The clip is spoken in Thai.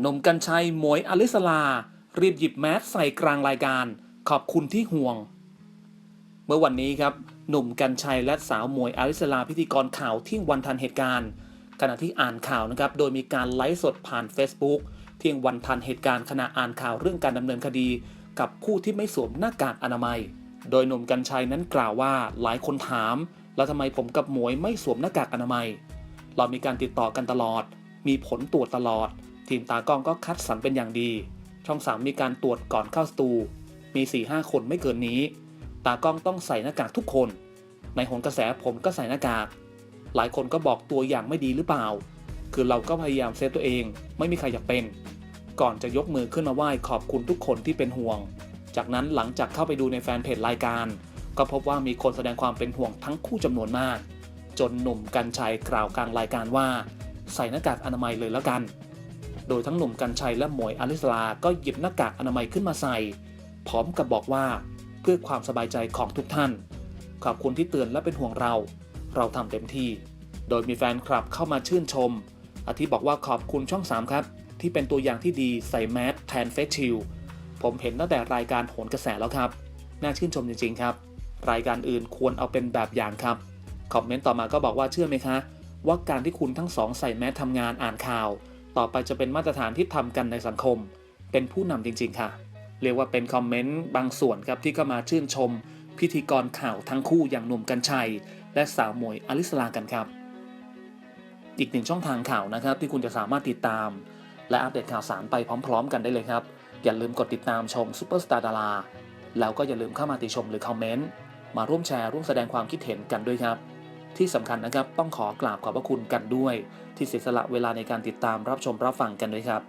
หนุ่มกัญชัยหมวยอลิสลา รีบหยิบแมสใส่กลางรายการ ขอบคุณที่ห่วง เมื่อวันนี้ครับ หนุ่มกัญชัยและสาวหมวยอลิสลาพิธีกรข่าวที่วันทันเหตุการณ์ ขณะที่อ่านข่าวนะครับ โดยมีการไลฟ์สดผ่าน Facebook เที่ยงวันทันเหตุการณ์ขณะอ่านข่าวเรื่องการดำเนินคดี กับผู้ที่ไม่สวมหน้ากากอนามัย โดยหนุ่มกัญชัยนั้นกล่าวว่าหลายคนถาม แล้วทำไมผมกับหมวยไม่สวมหน้ากากอนามัย เรามีการติดต่อกันตลอด มีผลตรวจตลอด ทีมตากล้องก็คัดสรรเป็นอย่างดี ช่องสามมีการตรวจก่อนเข้าสตู มี 4-5 คนไม่เกินนี้ ตากล้องต้องใส่หน้ากากทุกคน ในหนกระแสผมก็ใส่หน้ากาก หลายคนก็บอกตัวอย่างไม่ดีหรือเปล่า คือเราก็พยายามเซฟตัวเอง ไม่มีใครอยากเป็น ก่อนจะยกมือขึ้นมาไหว้ขอบคุณทุกคนที่เป็นห่วง จากนั้นหลังจากเข้าไปดูในแฟนเพจรายการ ก็พบว่ามีคนแสดงความเป็นห่วงทั้งคู่จำนวนมาก จนหนุ่มกัญชัยกล่าวกลางรายการว่า ใส่หน้ากากอนามัยเลยแล้วกัน โดยทั้งหนุ่มกัญชัยและหมวยอลิสลา ก็หยิบหน้ากากอนามัยขึ้นมาใส่ พร้อมกับบอกว่าเพื่อความสบายใจของทุกท่าน ขอบคุณที่เตือนและเป็นห่วงเรา เราทำเต็มที่ โดยมีแฟนคลับเข้ามาชื่นชม อาทิบอกว่าขอบคุณช่อง 3 ครับ ที่เป็นตัวอย่างที่ดีใส่แมสแทนเฟสชิลผมเห็นตั้งแต่รายการโหนกระแสแล้วครับ น่าชื่นชมจริงๆครับ รายการอื่นควรเอาเป็นแบบอย่างครับ คอมเมนต์ต่อมาก็บอกว่าเชื่อไหมคะ ว่าการที่คุณทั้งสองใส่แมสทำงานอ่านข่าว ต่อไปจะเป็นมาตรฐานที่ทำกันในสังคม เป็นผู้นำจริง ๆ ค่ะ เรียกว่าเป็นคอมเมนต์บางส่วนครับที่เข้ามาชื่นชม พิธีกรข่าวทั้งคู่อย่างหนุ่มกัญชัย และสาวหมวยอลิสลากันครับ อีกหนึ่งช่องทางข่าวนะครับ ที่คุณจะสามารถติดตาม และอัปเดตข่าวสารไปพร้อม ๆ กันได้เลยครับ อย่าลืมกดติดตามชมซูเปอร์สตาร์ดาราแล้วก็อย่าลืมเข้ามาติชมหรือคอมเมนต์มาร่วมแชร์ร่วมแสดงความคิดเห็นกันด้วยครับ ที่สำคัญนะครับ ต้องขอกราบขอบพระคุณกันด้วย ที่เสียสละเวลาในการติดตามรับชมรับฟังกันด้วยครับ